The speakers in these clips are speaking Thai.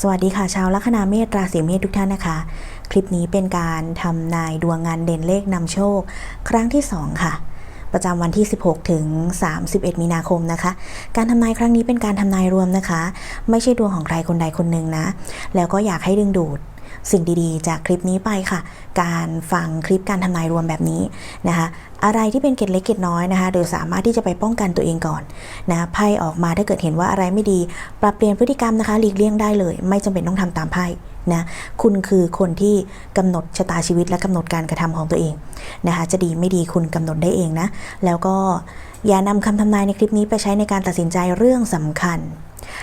สวัสดีค่ะชาวลัคนาเมษราศีเมษทุกท่านนะคะ คลิปนี้เป็นการทำนายดวงงานเด่นเลขนำโชค ครั้งที่ 2 ค่ะ ประจำวันที่ 16 ถึง 31 มีนาคมนะคะ การทำนายครั้งนี้เป็นการทำนายรวมนะคะ ไม่ใช่ดวงของใครคนใดคนหนึ่งนะ แล้วก็อยากให้ดึงดูด สิ่งดีๆ จากคลิปนี้ไปค่ะ การฟังคลิปการทำนายรวมแบบนี้นะคะอะไรที่เป็นเกล็ดเล็กเกล็ดน้อยนะคะเดยสามารถที่จะไปป้องกันตัวเองก่อนนะไพ่ออกมาถ้าเกิดเห็นว่าอะไรไม่ดี ปรับเปลี่ยนพฤติกรรมนะคะ หลีกเลี่ยงได้เลย ไม่จำเป็นต้องทำตามไพ่ นะคุณคือคนที่กำหนดชะตาชีวิตและกำหนดการกระทำของตัวเองนะคะจะดีไม่ดีคุณกำหนดได้เองนะ แล้วก็อย่านำคำทำนายในคลิปนี้ไปใช้ในการตัดสินใจเรื่องสำคัญ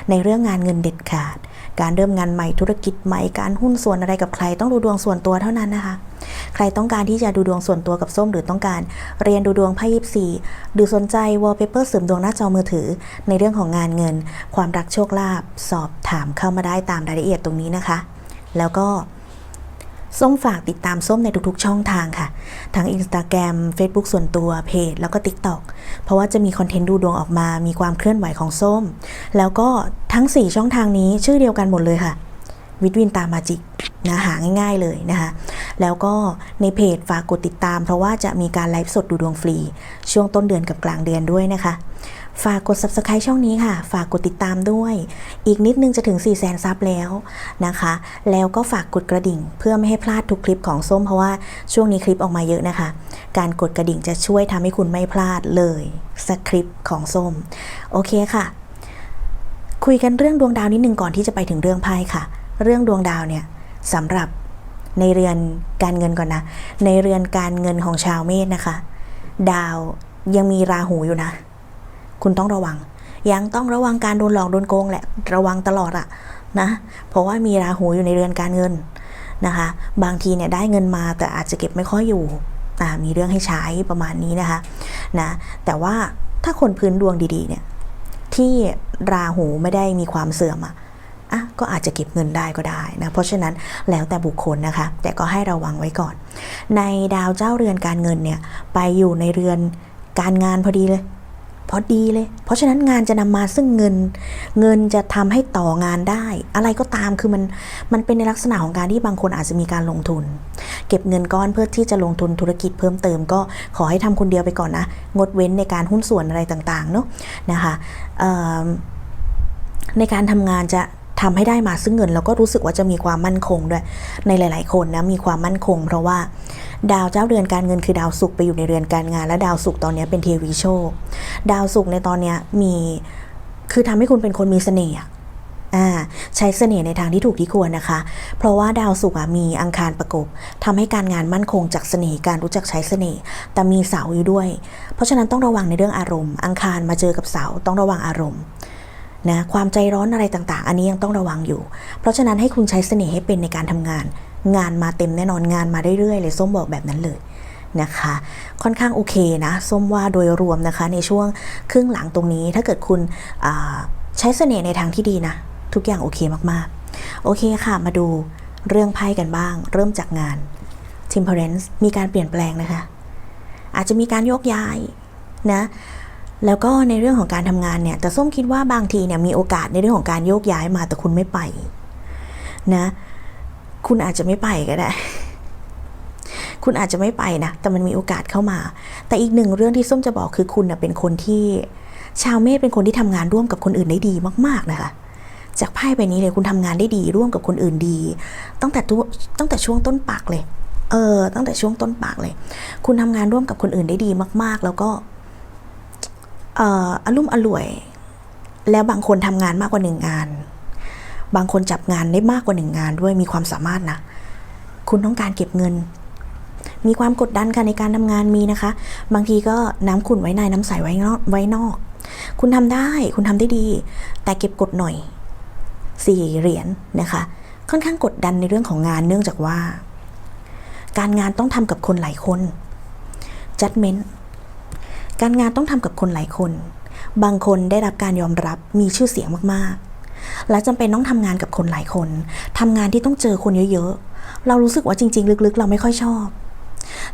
ในเรื่องงานเงินเด็ดขาด การเริ่มงานใหม่ธุรกิจใหม่การหุ้นส่วนอะไรกับใครต้องดูดวงส่วนตัวเท่านั้นนะคะ ใครต้องการที่จะดูดวงส่วนตัวกับส้มหรือต้องการเรียนดูดวงไพ่ยิปซีหรือสนใจวอลเปเปอร์เสริมดวงหน้าจอมือถือ ในเรื่องของงานเงิน ความรักโชคลาภสอบถามเข้ามาได้ตามรายละเอียดตรงนี้นะคะ แล้วก็ส้มฝากติดตามส้มในทุกๆ ช่องทางค่ะ ทั้ง Instagram Facebook ส่วนตัวเพจ แล้วก็ TikTok เพราะว่าจะมีคอนเทนต์ดูดวงออกมา มีความเคลื่อนไหวของส้ม แล้วก็ทั้ง 4 ช่องทางนี้ชื่อเดียวกันหมดเลยค่ะ วิทวินตามาจิกนะหาง่าย ๆเลยนะคะ แล้วก็ในเพจฝากกดติดตาม เพราะว่าจะมีการไลฟ์สดดูดวงฟรี ช่วงต้นเดือนกับกลางเดือนด้วยนะคะ ฝากกด subscribe ช่องนี้ค่ะ ฝากกดติดตามด้วย อีกนิดนึงจะถึง 4 0 0แสนซับแล้วนะคะ แล้วก็ฝากกดกระดิ่ง เพื่อไม่ให้พลาดทุกคลิปของส้ม เพราะว่าช่วงนี้คลิปออกมาเยอะนะคะ การกดกระดิ่งจะช่วยทำให้คุณไม่พลาดเลยสักคลิปของส้ม โอเคค่ะ คุยกันเรื่องดวงดาวนิดนึงก่อนที่จะไปถึงเรื่องไพ่ค่ะ เรื่องดวงดาวเนี่ยสำหรับในเรือนการเงินก่อนนะ ในเรือนการเงินของชาวเมษนะคะ ดาวยังมีราหูอยู่นะ คุณต้องระวัง ยังต้องระวังการโดนหลอกโดนโกงแหละ ระวังตลอดอะนะ เพราะว่ามีราหูอยู่ในเรือนการเงินนะคะ บางทีเนี่ยได้เงินมาแต่อาจจะเก็บไม่ค่อยอยู่มีเรื่องให้ใช้ประมาณนี้นะคะนะ แต่ว่าถ้าคนพื้นดวงดีๆเนี่ยที่ราหูไม่ได้มีความเสื่อมอะ อะก็อาจจะเก็บเงินได้ก็ได้นะเพราะฉะนั้นแล้วแต่บุคคลนะคะ แต่ก็ให้ระวังไว้ก่อน ในดาวเจ้าเรือนการเงินเนี่ยไปอยู่ในเรือนการงานพอดีเลยพอดีเลย เพราะฉะนั้นงานจะนำมาซึ่งเงิน เงินจะทำให้ต่องานได้ อะไรก็ตามคือมันมันเป็นในลักษณะของการที่บางคนอาจจะมีการลงทุน เก็บเงินก้อนเพื่อที่จะลงทุนธุรกิจเพิ่มเติม ก็ขอให้ทำคนเดียวไปก่อนนะ งดเว้นในการหุ้นส่วนอะไรต่างๆเนาะนะคะในการทำงานจะ ทำให้ได้มาซึ่งเงินแล้วก็รู้สึกว่าจะมีความมั่นคงด้วยในหลาย ๆ คนนะมีความมั่นคง เพราะว่าดาวเจ้าเรือนการเงินคือดาวศุกร์ไปอยู่ในเรือนการงาน และดาวศุกร์ตอนนี้เป็นเทวีโชค ดาวศุกร์ในตอนนี้มีคือทำให้คุณเป็นคนมีเสน่ห์ใช้เสน่ห์ในทางที่ถูกที่ควรนะคะ เพราะว่าดาวศุกร์มีอังคารประกบทำให้การงานมั่นคงจากเสน่ห์การรู้จักใช้เสน่ห์แต่มีเสาอยู่ด้วย เพราะฉะนั้นต้องระวังในเรื่องอารมณ์ อังคารมาเจอกับเสาต้องระวังอารมณ์ นะความใจร้อนอะไรต่างๆ อันนี้ยังต้องระวังอยู่ เพราะฉะนั้นให้คุณใช้เสน่ห์ให้เป็นในการทำงาน งานมาเต็มแน่นอนงานมาเรื่อยๆเลยส้มบอกแบบนั้นเลยนะคะ ค่อนข้างโอเคนะส้มว่าโดยรวมนะคะในช่วงครึ่งหลังตรงนี้ถ้าเกิดคุณใช้เสน่ห์ในทางที่ดีนะ ทุกอย่างโอเคมากๆ โอเคค่ะมาดูเรื่องไพ่กันบ้าง เริ่มจากงาน Temperance มีการเปลี่ยนแปลงนะคะ อาจจะมีการโยกย้ายนะ แล้วก็ในเรื่องของการทำงานเนี่ย แต่ส้มคิดว่าบางทีเนี่ยมีโอกาสในเรื่องของการโยกย้ายมาแต่คุณไม่ไปนะ คุณอาจจะไม่ไปก็ได้ คุณอาจจะไม่ไปนะ แต่มันมีโอกาสเข้ามา แต่อีกหนึ่งเรื่องที่ส้มจะบอกคือคุณนะเป็นคนที่ชาวเมษเป็นคนที่ทำงานร่วมกับคนอื่นได้ดีมาก ๆ นะคะ จากไพ่ใบนี้เลยคุณทำงานได้ดีร่วมกับคนอื่นดี ตั้งแต่ตั้งแต่ช่วงต้นปากเลย เออ ตั้งแต่ช่วงต้นปากเลย คุณทำงานร่วมกับคนอื่นได้ดีมาก ๆ แล้วก็ อารมณ์อร่วย แล้วบางคนทำงานมากกว่าหนึ่งงาน บางคนจับงานได้มากกว่าหนึ่งงานด้วยมีความสามารถนะ คุณต้องการเก็บเงิน มีความกดดันค่ะในการทำงานมีนะคะ บางทีก็น้ำขุ่นไว้ในน้ำใสไว้นอกไว้นอก คุณทำได้คุณทำได้ดี แต่เก็บกดหน่อยสี่เหรียญนะคะ ค่อนข้างกดดันในเรื่องของงานเนื่องจากว่า การงานต้องทำกับคนหลายคน judgment การงานต้องทำกับคนหลายคน บางคนได้รับการยอมรับมีชื่อเสียงมากๆ และจำเป็นต้องทำงานกับคนหลายคนทำงานที่ต้องเจอคนเยอะๆ เรารู้สึกว่าจริง ๆ ลึกๆ เราไม่ค่อยชอบ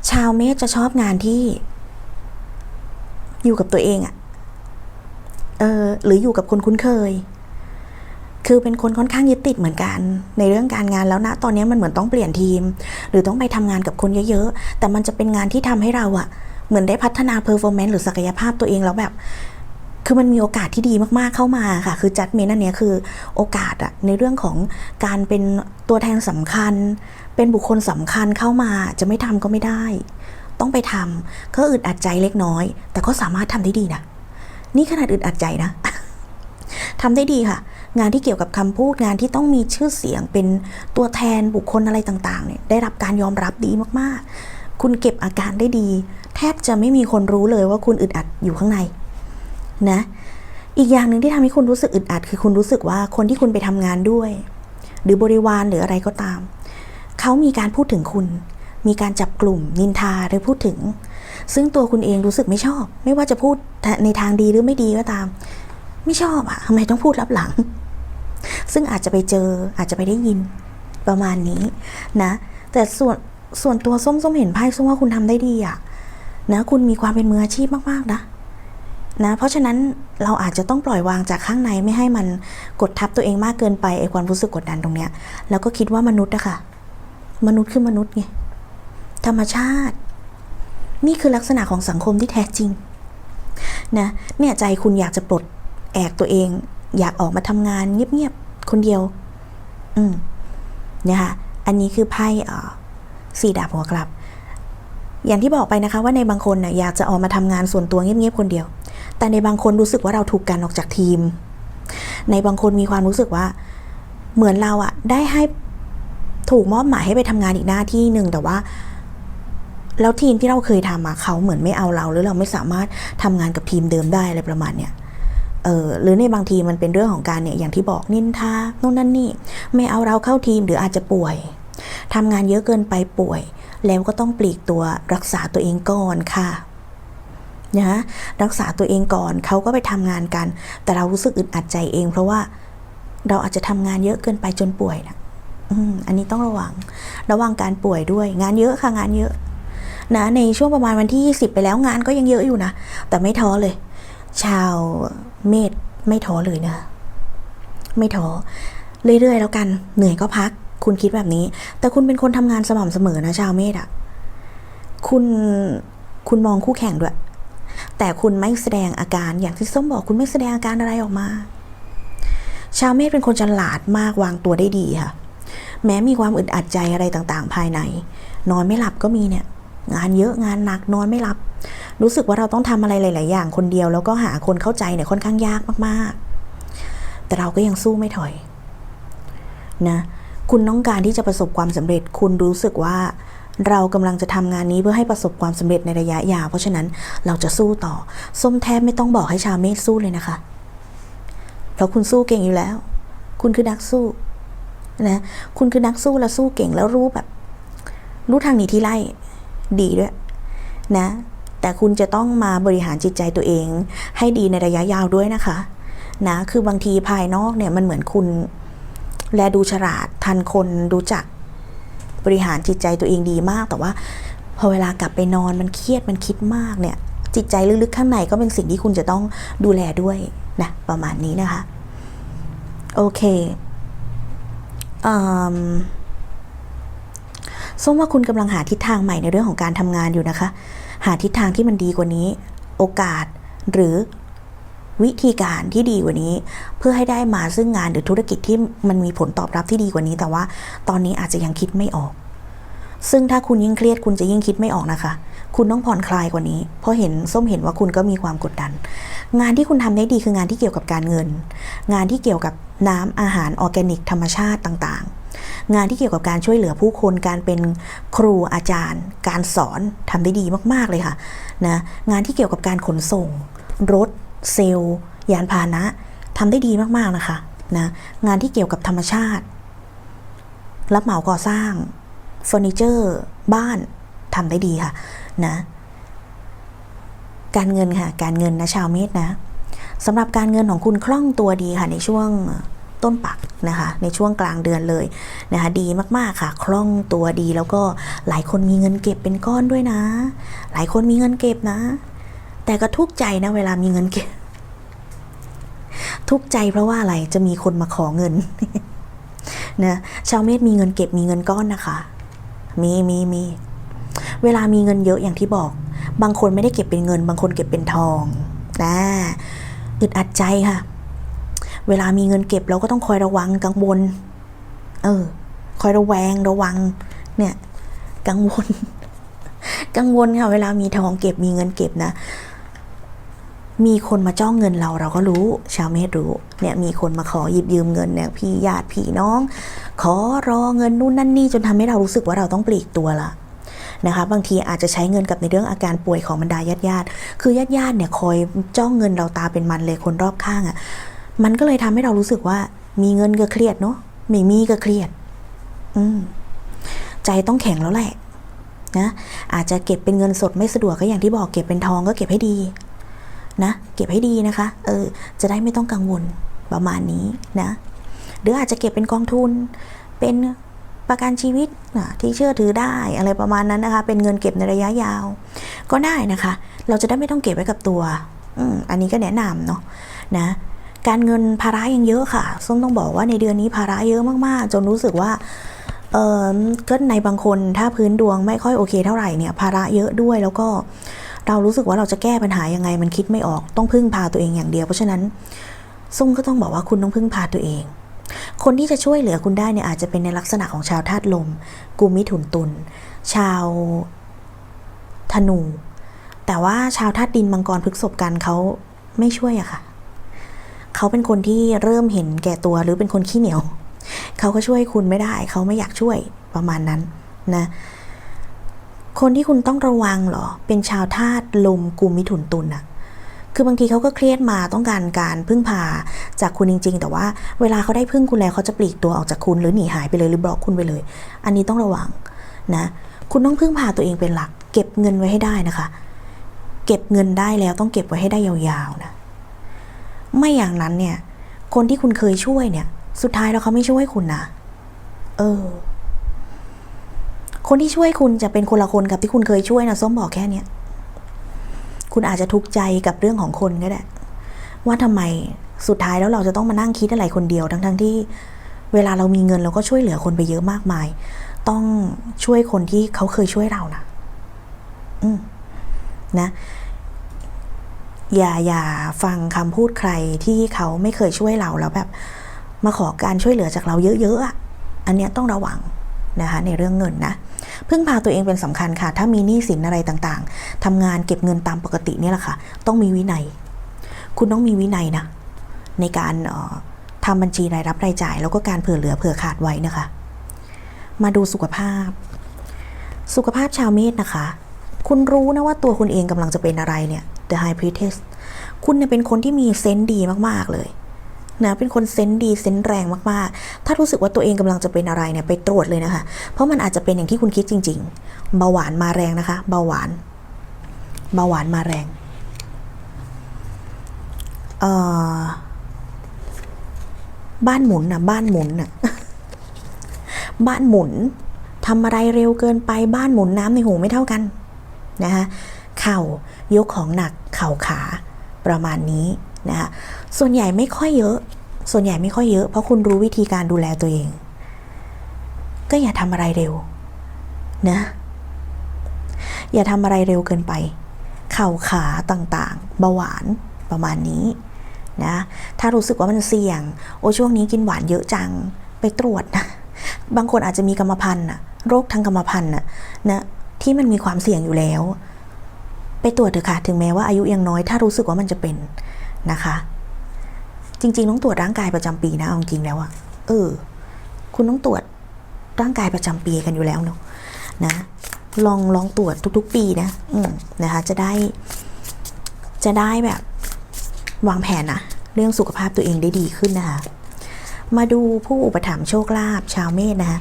ชาวเมษจะชอบงานที่ อยู่กับตัวเองอะเออหรืออยู่กับคนคุ้นเคย คือเป็นคนค่อนข้างยึดติดเหมือนกัน ในเรื่องการงานแล้วนะตอนนี้มันเหมือนต้องเปลี่ยนทีม หรือต้องไปทำงานกับคนเยอะๆ แต่มันจะเป็นงานที่ทำให้เราอะ เหมือนได้พัฒนาเพอร์ฟอร์แมนซ์หรือศักยภาพตัวเองแล้วแบบ คือมันมีโอกาสที่ดีมากๆเข้ามาค่ะ คือจัดเมนอันเนี้ยคือโอกาสอะในเรื่องของการเป็นตัวแทนสำคัญ เป็นบุคคลสำคัญเข้ามาจะไม่ทำก็ไม่ได้ ต้องไปทำก็อึดอัดใจเล็กน้อย แต่ก็สามารถทำได้ดีนะ นี่ขนาดอึดอัดใจนะทำได้ดีค่ะ งานที่เกี่ยวกับคำพูดงานที่ต้องมีชื่อเสียงเป็นตัวแทนบุคคลอะไรต่างๆเนี่ยได้รับการยอมรับดีมากๆ คุณเก็บอาการได้ดี แทบจะไม่มีคนรู้เลยว่าคุณอึดอัดอยู่ข้างในนะ อีกอย่างหนึ่งที่ทำให้คุณรู้สึกอึดอัด คือคุณรู้สึกว่าคนที่คุณไปทำงานด้วย หรือบริวารหรืออะไรก็ตาม เขามีการพูดถึงคุณ มีการจับกลุ่ม นินทาหรือพูดถึง ซึ่งตัวคุณเองรู้สึกไม่ชอบ ไม่ว่าจะพูดในทางดีหรือไม่ดีก็ตาม ไม่ชอบอะทำไมต้องพูดรับหลัง ซึ่งอาจจะไปเจออาจจะไปได้ยินประมาณนี้นะ แต่ส่วน ส่วนตัวส้มส้มเห็นไพ่ส้มว่าคุณทำได้ดีอะนะคุณมีความเป็นมืออาชีพมากๆนะนะเพราะฉะนั้นเราอาจจะต้องปล่อยวางจากข้างในไม่ให้มันกดทับตัวเองมากเกินไปไอ้ความรู้สึกกดดันตรงเนี้ยแล้วก็คิดว่ามนุษย์อะค่ะมนุษย์คือมนุษย์ไงธรรมชาติ นี่คือลักษณะของสังคมที่แท้จริงนะเนี่ยใจคุณอยากจะปลดแอกตัวเอง อยากออกมาทำงานเงียบๆคนเดียว อืมนะคะอันนี้คือไพ่ สี่ดาบหัวกลับ อย่างที่บอกไปนะคะว่าในบางคนน่ะอยากจะออกมาทำงานส่วนตัวเงียบๆคนเดียว แต่ในบางคนรู้สึกว่าเราถูกกันออกจากทีม ในบางคนมีความรู้สึกว่าเหมือนเราอะได้ให้ถูกมอบหมายให้ไปทำงานอีกหน้าที่หนึ่งแต่ว่า แล้วทีมที่เราเคยทำมาเขาเหมือนไม่เอาเรา หรือเราไม่สามารถทำงานกับทีมเดิมได้อะไรประมาณเนี้ยเออหรือในบางทีมันเป็นเรื่องของการเนี่ยอย่างที่บอกนินทาโน่นนั่นนี่ ไม่เอาเราเข้าทีมหรืออาจจะป่วย ทำงานเยอะเกินไปป่วย แล้วก็ต้องปลีกตัวรักษาตัวเองก่อนค่ะนะรักษาตัวเองก่อนเขาก็ไปทำงานกัน แต่เรารู้สึกอึดอัดใจเอง เพราะว่าเราอาจจะทำงานเยอะเกินไปจนป่วยนะอันนี้ต้องระวัง ระวังการป่วยด้วย งานเยอะค่ะงานเยอะ นะ ในช่วงประมาณวันที่ 20 ไปแล้วงานก็ยังเยอะอยู่นะ แต่ไม่ท้อเลย ชาวเมษไม่ท้อเลยนะ ไม่ท้อเรื่อยๆแล้วกัน เหนื่อยก็พัก คุณคิดแบบนี้ แต่คุณเป็นคนทำงานสม่ำเสมอนะชาวเมษอะคุณคุณมองคู่แข่งด้วย แต่คุณไม่แสดงอาการอย่างที่ส้มบอก คุณไม่แสดงอาการอะไรออกมา ชาวเมษเป็นคนฉลาดมากวางตัวได้ดีค่ะ แม้มีความอึดอัดใจอะไรต่างๆ ภายใน นอนไม่หลับก็มีเนี่ย งานเยอะงานหนักนอนไม่หลับ รู้สึกว่าเราต้องทำอะไรหลาย ๆ อย่างคนเดียวแล้วก็หาคนเข้าใจเนี่ยค่อนข้างยากมากๆ แต่เราก็ยังสู้ไม่ถอย นะ คุณต้องการที่จะประสบความสำเร็จ คุณรู้สึกว่าเรากำลังจะทำงานนี้เพื่อให้ประสบความสำเร็จในระยะยาวเพราะฉะนั้นเราจะสู้ต่อ ส้มแทบไม่ต้องบอกให้ชาวเมฆสู้เลยนะคะ เพราะคุณสู้เก่งอยู่แล้ว คุณคือนักสู้นะคุณคือนักสู้แล้วสู้เก่งแล้วรู้แบบ รู้ทางหนีที่ไล่ดีด้วย นะ แต่คุณจะต้องมาบริหารจิตใจตัวเอง ให้ดีในระยะยาวด้วยนะคะ นะ คือบางทีภายนอกเนี่ยมันเหมือนคุณ แลดูฉลาดทันคนรู้จักบริหารจิตใจตัวเองดีมาก แต่ว่า พอเวลากลับไปนอนมันเครียดมันคิดมากเนี่ย จิตใจลึกๆข้างในก็เป็นสิ่งที่คุณจะต้องดูแลด้วยนะประมาณนี้นะคะ โอเคอส้มว่าคุณกำลังหาทิศทางใหม่ในเรื่องของการทำงานอยู่นะคะ หาทิศทางที่มันดีกว่านี้ โอกาสหรือ วิธีการที่ดีกว่านี้ เพื่อให้ได้มาซึ่งงานหรือธุรกิจที่มันมีผลตอบรับที่ดีกว่านี้ แต่ว่าตอนนี้อาจจะยังคิดไม่ออก ซึ่งถ้าคุณยิ่งเครียดคุณจะยิ่งคิดไม่ออกนะคะ คุณต้องผ่อนคลายกว่านี้ เพราะเห็นส้มเห็นว่าคุณก็มีความกดดัน งานที่คุณทำได้ดีคืองานที่เกี่ยวกับการเงิน งานที่เกี่ยวกับน้ำอาหารออร์แกนิก ธรรมชาติต่างๆงานที่เกี่ยวกับการช่วยเหลือผู้คนการเป็นครูอาจารย์ การสอนทำได้ดีมาก ๆ เลยค่ะนะงานที่เกี่ยวกับการขนส่ง รถ เซลล์ ยานพาหนะทำได้ดีมากๆนะคะนะงานที่เกี่ยวกับธรรมชาติ รับเหมาก่อสร้างเฟอร์นิเจอร์ บ้านทำได้ดีค่ะนะการเงินค่ะ การเงินนะชาวเมษนะสำหรับการเงินของคุณคล่องตัวดีค่ะในช่วงต้นปักนะคะในช่วงกลางเดือนเลยนะคะดีมากๆค่ะ คล่องตัวดีแล้วก็หลายคนมีเงินเก็บเป็นก้อนด้วยนะ หลายคนมีเงินเก็บนะ แต่ก็ทุกใจนะเวลามีเงินเก็บทุกใจเพราะว่าอะไรจะมีคนมาขอเงินนะชาวเมษมีเงินเก็บมีเงินก้อนนะคะ มีมีมีเวลามีเงินเยอะอย่างที่บอก บางคนไม่ได้เก็บเป็นเงิน บางคนเก็บเป็นทองนะอึดอัดใจค่ะ เวลามีเงินเก็บเราก็ต้องคอยระวังกังวลเออ คอยระแวงระวัง เนี่ย กังวล กังวลค่ะ เวลามีทองเก็บมีเงินเก็บนะ มีคนมาจ้องเงินเราเราก็รู้ ชาวเมษรู้เนี่ยมีคนมาขอหยิบยืมเงินเนี่ยพี่ญาติพี่น้อง ขอรอเงินนู่นนั่นนี่จนทำให้เรารู้สึกว่าเราต้องปลีกตัวละนะคะบางทีอาจจะใช้เงินกับในเรื่องอาการป่วยของบรรดาญาติญาติคือญาติญาติเนี่ยคอยจ้องเงินเราตาเป็นมันเลยคนรอบข้างอะ่ะมันก็เลยทำให้เรารู้สึกว่า มีเงินก็เครียดเนาะไม่มีก็เครียด อืมใจต้องแข็งแล้วแหละนะอาจจะเก็บเป็นเงินสดไม่สะดวกก็อย่างที่บอกเก็บเป็นทองก็เก็บให้ดี นะเก็บให้ดีนะคะ เออ จะได้ไม่ต้องกังวลประมาณนี้นะ หรืออาจจะเก็บเป็นกองทุน เป็นประกันชีวิตอะที่เชื่อถือได้อะไรประมาณนั้นนะคะ เป็นเงินเก็บในระยะยาว ก็ได้นะคะ เราจะได้ไม่ต้องเก็บไว้กับตัวอืมอันนี้ก็แนะนำเนาะนะ การเงินภาระยังเยอะค่ะส้มต้องบอกว่าในเดือนนี้ภาระเยอะมากๆ จนรู้สึกว่าเออก็ในบางคนถ้าพื้นดวงไม่ค่อยโอเคเท่าไหร่เนี่ยภาระเยอะด้วยแล้วก็ เรารู้สึกว่าเราจะแก้ปัญหายังไง มันคิดไม่ออกต้องพึ่งพาตัวเองอย่างเดียว เพราะฉะนั้นส้มก็ต้องบอกว่าคุณต้องพึ่งพาตัวเอง คนที่จะช่วยเหลือคุณได้เนี่ยอาจจะเป็นในลักษณะของชาวธาตุลมกุมมิถุนตุลชาวธนู แต่ว่าชาวธาตุดินมังกรพฤกษบกันเขาไม่ช่วยอะค่ะเขาเป็นคนที่เริ่มเห็นแก่ตัวหรือเป็นคนขี้เหนียวเขาก็ช่วยคุณไม่ได้ เขาไม่อยากช่วยประมาณนั้นนะ คนที่คุณต้องระวังเหรอ เป็นชาวธาตุลมกุมมิถุนตุลอะคือบางทีเขาก็เครียดมาต้องการการพึ่งพาจากคุณจริง ๆ แต่ว่าเวลาเขาได้พึ่งคุณแล้วเขาจะปลีกตัวออกจากคุณหรือหนีหายไปเลยหรือบล็อกคุณไปเลย อันนี้ต้องระวังนะ คุณต้องพึ่งพาตัวเองเป็นหลัก เก็บเงินไว้ให้ได้นะคะ เก็บเงินได้แล้วต้องเก็บไว้ให้ได้ยาวๆนะ ไม่อย่างนั้นเนี่ย คนที่คุณเคยช่วยเนี่ย สุดท้ายแล้วเขาไม่ช่วยคุณนะ เออ คนที่ช่วยคุณจะเป็นคนละคนกับที่คุณเคยช่วยนะส้มบอกแค่เนี้ยคุณอาจจะทุกข์ใจกับเรื่องของคนก็ได้ว่าทำไมสุดท้ายแล้วเราจะต้องมานั่งคิดอะไรคนเดียวทั้งๆที่ เวลาเรามีเงินเราก็ช่วยเหลือคนไปเยอะมากมาย ต้องช่วยคนที่เขาเคยช่วยเรานะอืมนะอย่าอย่าฟังคำพูดใครที่เขาไม่เคยช่วยเราแล้วแบบ มาขอการช่วยเหลือจากเราเยอะๆอะอันเนี้ยต้องระวังนะคะในเรื่องเงินนะ พึ่งพาตัวเองเป็นสำคัญค่ะ ถ้ามีหนี้สินอะไรต่างๆทำงานเก็บเงินตามปกตินี่แหละค่ะ ต้องมีวินัย คุณต้องมีวินัยนะ ในการออทำบัญชีรายรับรายจ่าย แล้วก็การเผื่อเหลือเผื่อขาดไว้นะคะ มาดูสุขภาพ สุขภาพชาวเมษนะคะ คุณรู้นะว่าตัวคุณเองกำลังจะเป็นอะไรเนี่ย The High Priestess คุณเนี่ยเป็นคนที่มีเซนส์ดีมากๆเลย นะเป็นคนเซนดีเซนแรงมากๆ ถ้ารู้สึกว่าตัวเองกำลังจะเป็นอะไรเนี่ยไปตรวจเลยนะคะ เพราะมันอาจจะเป็นอย่างที่คุณคิดจริง ๆ เบาหวานมาแรงนะคะ เบาหวานเบาหวานมาแรงเอ่อบ้านหมุนน่ะบ้านหมุนน่ะบ้านหมุนทำอะไรเร็วเกินไปบ้านหมุนน้ำในหูไม่เท่ากันนะคะเข่ายกของหนักเข่าขาประมาณนี้ นะคะส่วนใหญ่ไม่ค่อยเยอะ ส่วนใหญ่ไม่ค่อยเยอะ เพราะคุณรู้วิธีการดูแลตัวเอง ก็อย่าทำอะไรเร็วนะอย่าทำอะไรเร็วเกินไป เข่าขาต่างๆเบาหวานประมาณนี้นะถ้ารู้สึกว่ามันเสี่ยง โอ้ช่วงนี้กินหวานเยอะจังไปตรวจนะบางคนอาจจะมีกรรมพันธุ์นะโรคทางกรรมพันธุ์น่ะนะที่มันมีความเสี่ยงอยู่แล้ว ไปตรวจเถอะค่ะถึงแม้ว่าอายุยังน้อย ถ้ารู้สึกว่ามันจะเป็น นะคะ จริง ๆ ต้องตรวจร่างกายประจำปีนะเอาจริงแล้วอะเออ คุณต้องตรวจร่างกายประจำปีกันอยู่แล้วเนาะนะ ลองลองตรวจทุก ๆ ปีนะอืมนะคะ จะได้ จะได้แบบวางแผนนะเรื่องสุขภาพตัวเองได้ดีขึ้นนะคะ มาดูผู้อุปถัมภ์โชคลาภชาวเมษนะคะ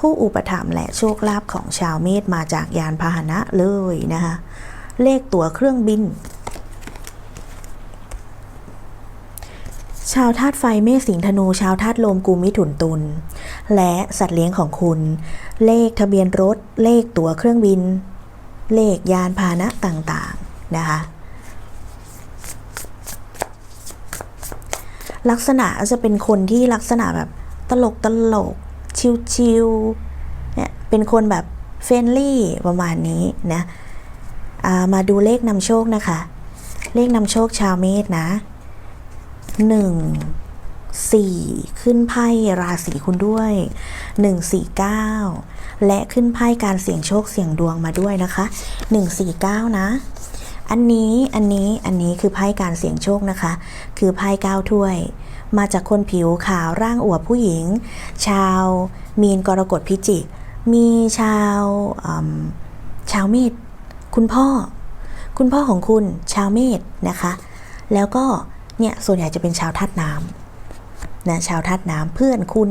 ผู้อุปถัมภ์และโชคลาภของชาวเมษมาจากยานพาหนะเลยนะคะ เลขตั๋วเครื่องบิน ชาวธาตุไฟเมษสิงธนู ชาวธาตุลมกุมมิถุนตุล และสัตว์เลี้ยงของคุณ เลขทะเบียนรถ เลขตั๋วเครื่องบิน เลขยานพาหนะต่างๆนะคะ ลักษณะจะเป็นคนที่ลักษณะแบบตลกตลก ชิวๆเนี่ยเป็นคนแบบเฟรนลี่ประมาณนี้นะามาดูเลขนำโชคนะคะ เลขนำโชคชาวเมษนะ หนึ่งสี่ขึ้นไพ่ราศีคุณด้วยหนึ่งสี่เก้าและขึ้นไพ่การเสี่ยงโชคเสี่ยงดวงมาด้วยนะคะหนึ่งสี่เก้านะ อันนี้อันนี้อันนี้คือไพ่การเสี่ยงโชคนะคะ คือไพ่เก้าถ้วย มาจากคนผิวขาวร่างอวบผู้หญิง ชาวมีนกรกฎพิจิกมีชาวชาวเมษคุณพ่อ คุณพ่อของคุณชาวเมษนะคะ แล้วก็ เนี่ยส่วนใหญ่จะเป็นชาวธาตุน้ำนะชาวธาตุน้ำเพื่อนคุณ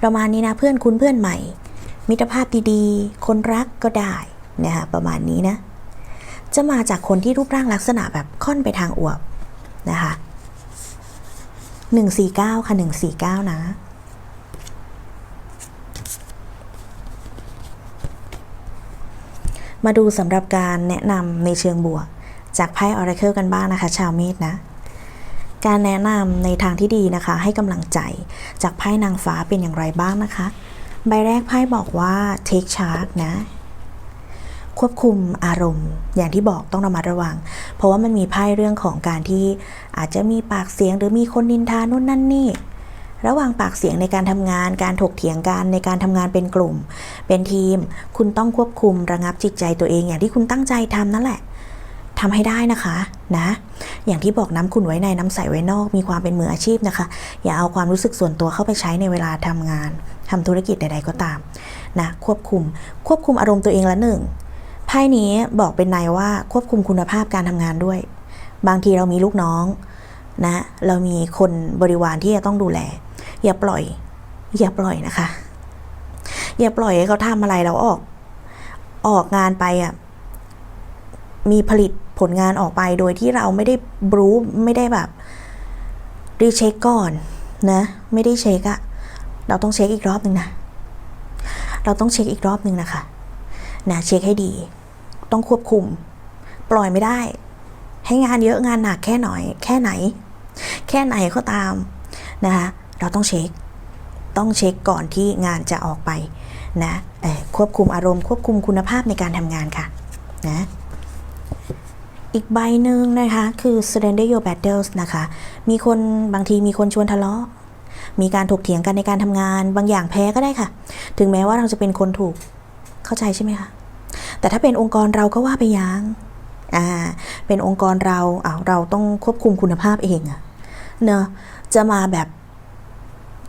ประมาณนี้นะเพื่อนคุณเพื่อนใหม่ มิตรภาพดีๆ คนรักก็ได้นะคะประมาณนี้นะ จะมาจากคนที่รูปร่างลักษณะแบบค่อนไปทางอวบนะคะ149ค่ะ149นะมาดูสำหรับการแนะนำในเชิงบวก จากไพ่ Oracle กันบ้างนะคะ ชาวเมษนะ การแนะนำในทางที่ดีนะคะ ให้กำลังใจจากไพ่นางฟ้าเป็นอย่างไรบ้างนะคะ ใบแรกไพ่บอกว่า take charge นะ ควบคุมอารมณ์ อย่างที่บอกต้องระมัดระวัง เพราะว่ามันมีไพ่เรื่องของการที่อาจจะมีปากเสียงหรือมีคนนินทานู่นนั่นนี่ระหว่างปากเสียงในการทำงาน การถกเถียงกันในการทำงานเป็นกลุ่ม เป็นทีม คุณต้องควบคุมระงับจิตใจตัวเองอย่างที่คุณตั้งใจทำนั่นแหละ ทำให้ได้นะคะนะอย่างที่บอกน้ำคุณไว้ในน้ำใสไว้นอกมีความเป็นมืออาชีพนะคะ อย่าเอาความรู้สึกส่วนตัวเข้าไปใช้ในเวลาทำงานทำธุรกิจใด ๆก็ตามนะควบคุมควบคุมอารมณ์ตัวเองละหนึ่งไพ่นี้บอกเป็นนายว่าควบคุมคุณภาพการทำงานด้วย บางทีเรามีลูกน้องนะเรามีคนบริวารที่จะต้องดูแล อย่าปล่อย อย่าปล่อยนะคะ อย่าปล่อยให้เขาทำอะไรเราออก ออกงานไปอะมีผลิต ผลงานออกไปโดยที่เราไม่ได้บรูฟไม่ได้แบบรีเช็คก่อนนะไม่ได้เช็คอะเราต้องเช็คอีกรอบหนึ่งนะ เราต้องเช็คอีกรอบหนึ่งนะคะนะเช็คให้ดี ต้องควบคุม ปล่อยไม่ได้ ให้งานเยอะงานหนักแค่หน่อย แค่ไหน แค่ไหนก็ตามนะคะเราต้องเช็ค ต้องเช็คก่อนที่งานจะออกไปนะควบคุมอารมณ์ควบคุมคุณภาพในการทำงานค่ะนะ อีกใบหนึ่งนะคะ คือ surrender your battles นะคะ มีคนบางทีมีคนชวนทะเลาะ มีการถกเถียงกันในการทำงาน บางอย่างแพ้ก็ได้ค่ะ ถึงแม้ว่าเราจะเป็นคนถูกเข้าใจใช่ไหมคะ แต่ถ้าเป็นองค์กรเราก็ว่าไปยังอ่า เป็นองค์กรเราเอ้าเราต้องควบคุมคุณภาพเองอะเนอะจะมาแบบ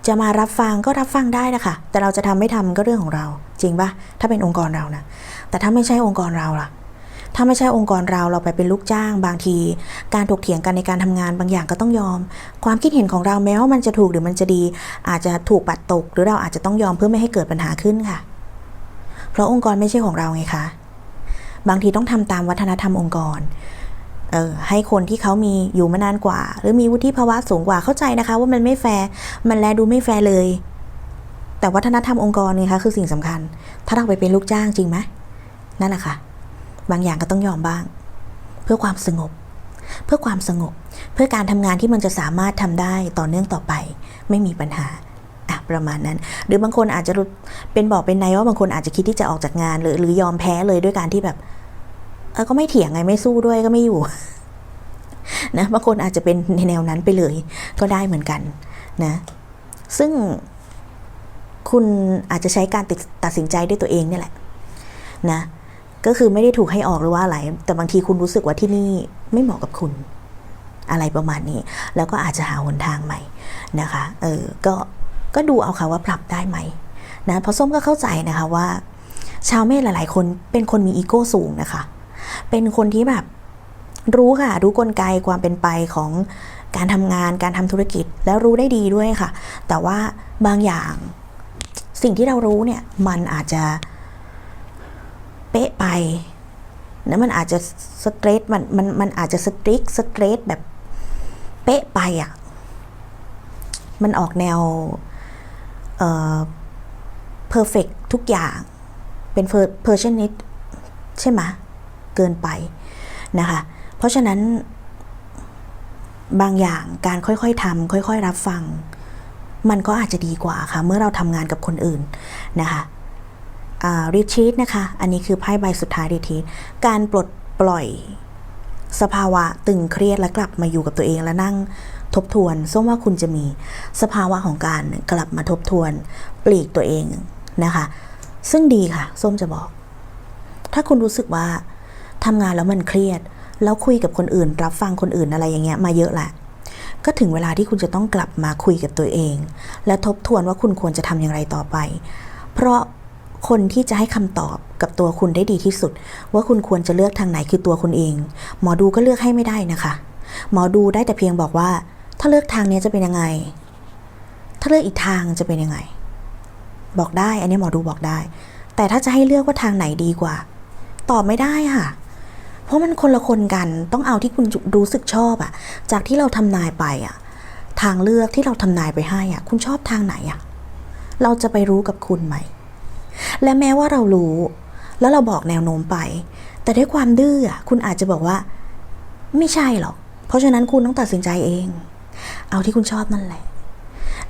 จะมารับฟังก็รับฟังได้นะคะ แต่เราจะทำไม่ทำก็เรื่องของเรา จริงปะถ้าเป็นองค์กรเรานะ แต่ถ้าไม่ใช่องค์กรเราล่ะ ถ้าไม่ใช่องค์กรเราเราไปเป็นลูกจ้าง บางที การถกเถียงกันในการทำงานบางอย่างก็ต้องยอม ความคิดเห็นของเราแม้ว่ามันจะถูกหรือมันจะดี อาจจะถูกปัดตก หรือเราอาจจะต้องยอมเพื่อไม่ให้เกิดปัญหาขึ้นค่ะ เพราะองค์กรไม่ใช่ของเราไงคะบางทีต้องทำตามวัฒนธรรมองค์กรเออให้คนที่เขามีอยู่มานานกว่า หรือมีวุฒิภาวะสูงกว่าเข้าใจนะคะ ว่ามันไม่แฟร์มันแลดูไม่แฟร์เลย แต่วัฒนธรรมองค์กรเนี่ยคะคือสิ่งสำคัญ ถ้าเราไปเป็นลูกจ้างจริงไหมนั่นแหละค่ะ บางอย่างก็ต้องยอมบ้าง เพื่อความสงบ เพื่อความสงบ เพื่อการทำงานที่มันจะสามารถทำได้ต่อเนื่องต่อไป ไม่มีปัญหาอะประมาณนั้น หรือบางคนอาจจะเป็นบอกเป็นในว่าบางคนอาจจะคิดที่จะออกจากงาน หรือหรือยอมแพ้เลยด้วยการที่แบบเออก็ไม่เถียงไงไม่สู้ด้วยก็ไม่อยู่นะบางคนอาจจะเป็นในแนวนั้นไปเลยก็ได้เหมือนกันนะ ซึ่งคุณอาจจะใช้การตัดสินใจด้วยตัวเองเนี่แหละนะ ก็คือไม่ได้ถูกให้ออกหรือว่าอะไร แต่บางทีคุณรู้สึกว่าที่นี่ไม่เหมาะกับคุณอะไรประมาณนี้ แล้วก็อาจจะหาหนทางใหม่นะคะ เออ ก็ ก็ดูเอาค่ะว่าปรับได้ไหมนะ เพราะส้มก็เข้าใจนะคะว่า ชาวเมษหลาย ๆ คนเป็นคนมีอีโก้สูงนะคะ เป็นคนที่แบบรู้ค่ะ รู้กลไกความเป็นไปของการทำงาน การทำธุรกิจ แล้วรู้ได้ดีด้วยค่ะ แต่ว่าบางอย่างสิ่งที่เรารู้เนี่ย มันอาจจะ เป๊ะไปนะมันอาจจะสเตรทมันมันมันอาจจะสตริกสเตรทแบบเป๊ะไปอะ่ะ มันออกแนวเอ่อเพอร์เฟกทุกอย่างเป็นเพอร์เชนิตใช่ไหมเกินไปนะคะ เพราะฉะนั้นบางอย่างการค่อยๆทำค่อย ๆ รับฟัง มันก็อาจจะดีกว่าค่ะ เมื่อเราทำงานกับคนอื่นนะคะ รีทีทนะคะ อันนี้คือไพ่ใบสุดท้ายรีทีทการปลดปล่อยสภาวะตึงเครียดและกลับมาอยู่กับตัวเองและนั่งทบทวนส้มว่าคุณจะมีสภาวะของการกลับมาทบทวนปลีกตัวเองนะคะ ซึ่งดีค่ะ ส้มจะบอก ถ้าคุณรู้สึกว่าทำงานแล้วมันเครียด แล้วคุยกับคนอื่น รับฟังคนอื่นอะไรอย่างเงี้ยมาเยอะแหละก็ถึงเวลาที่คุณจะต้องกลับมาคุยกับตัวเอง และทบทวนว่าคุณควรจะทำอย่างไรต่อไป เพราะ คนที่จะให้คำตอบกับตัวคุณได้ดีที่สุด ว่าคุณควรจะเลือกทางไหนคือตัวคุณเอง หมอดูก็เลือกให้ไม่ได้นะคะ หมอดูได้แต่เพียงบอกว่า ถ้าเลือกทางนี้จะเป็นยังไง ถ้าเลือกอีกทางจะเป็นยังไง บอกได้ อันนี้หมอดูบอกได้ แต่ถ้าจะให้เลือกว่าทางไหนดีกว่า ตอบไม่ได้ค่ะเพราะมันคนละคนกันต้องเอาที่คุณรู้สึกชอบอะจากที่เราทำนายไปอะทางเลือกที่เราทำนายไปให้อะคุณชอบทางไหนอะเราจะไปรู้กับคุณไหม และแม้ว่าเรารู้ แล้วเราบอกแนวโน้มไป แต่ด้วยความดื้อคุณอาจจะบอกว่า ไม่ใช่หรอก เพราะฉะนั้นคุณต้องตัดสินใจเอง เอาที่คุณชอบนั่นแหละ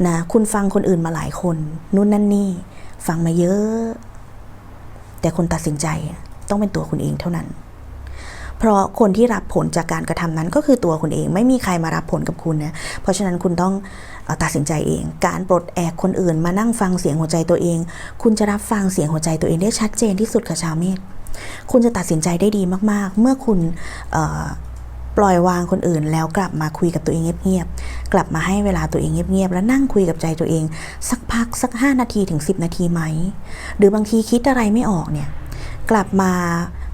นะคุณฟังคนอื่นมาหลายคนนู่นนั่นนี่ ฟังมาเยอะ แต่คนตัดสินใจต้องเป็นตัวคุณเองเท่านั้น เพราะคนที่รับผลจากการกระทำนั้นก็คือตัวคุณเอง ไม่มีใครมารับผลกับคุณนะเพราะฉะนั้นคุณต้องอตัดสินใจเอง การปลดแอกคนอื่น มานั่งฟังเสียงหัวใจตัวเอง คุณจะรับฟังเสียงหัวใจตัวเองได้ชัดเจนที่สุดค่ะชาวเมษคุณจะตัดสินใจได้ดีมาก ๆ เมื่อคุณปล่อยวางคนอื่น แล้วกลับมาคุยกับตัวเองเงียบๆ กลับมาให้เวลาตัวเองเงียบๆ แล้วนั่งคุยกับใจตัวเอง สักพักสัก 5 นาทีถึง 10 นาทีไหม หรือบางทีคิดอะไรไม่ออกเนี่ย กลับมา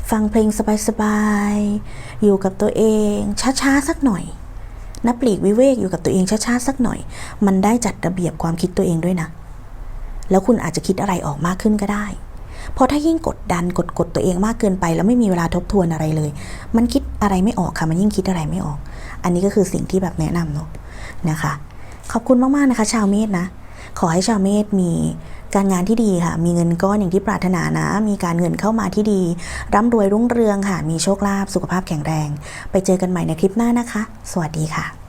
ฟังเพลงสบายๆ อยู่กับตัวเองช้าๆสักหน่อยนับปลีกวิเวกอยู่กับตัวเองช้าๆสักหน่อย มันได้จัดระเบียบความคิดตัวเองด้วยนะ แล้วคุณอาจจะคิดอะไรออกมากขึ้นก็ได้ เพราะถ้ายิ่งกดดันกดกดตัวเองมากเกินไป แล้วไม่มีเวลาทบทวนอะไรเลย มันคิดอะไรไม่ออกค่ะ มันยิ่งคิดอะไรไม่ออก อันนี้ก็คือสิ่งที่แบบแนะนำเนาะนะคะ ขอบคุณมากๆนะคะ ชาวเมษนะ ขอให้ชาวเมษมีการงานที่ดีค่ะ มีเงินก้อนอย่างที่ปรารถนานะ มีการเงินเข้ามาที่ดี ร่ำรวยรุ่งเรืองค่ะ มีโชคลาภ สุขภาพแข็งแรง ไปเจอกันใหม่ในคลิปหน้านะคะ สวัสดีค่ะ